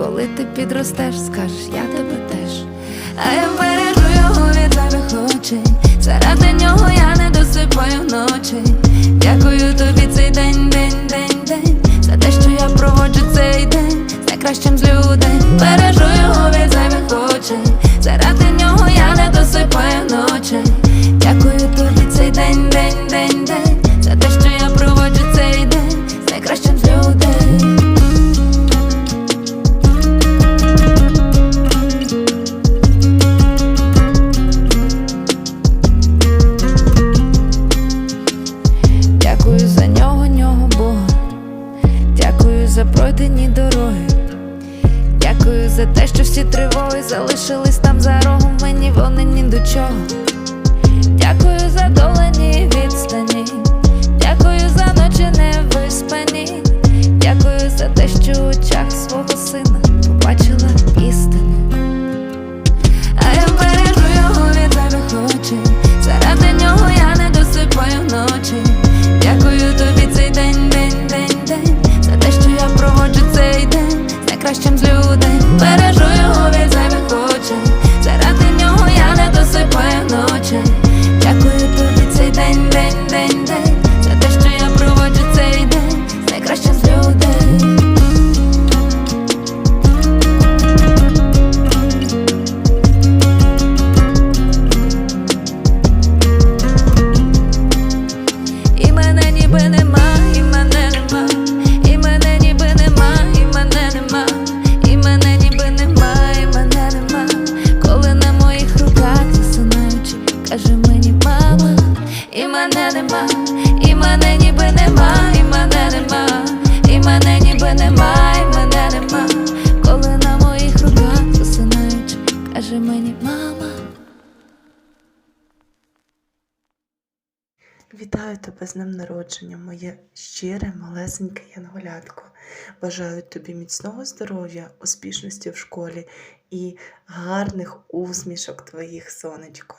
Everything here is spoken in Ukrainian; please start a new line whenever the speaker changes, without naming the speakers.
коли ти підростеш, скажеш, я тебе теж. Е, а я за пройдені дороги. Дякую за те, що всі тривоги залишились там за рогом, мені вони ні до чого. нема, і мене ніби нема, і мене нема, і мене ніби нема, і мене нема, коли на моїх руках засинають, каже мені мама.
Вітаю тебе з ним народження, моє щире, малесеньке янголятко. Бажаю тобі міцного здоров'я, успішності в школі і гарних усмішок твоїх сонечко.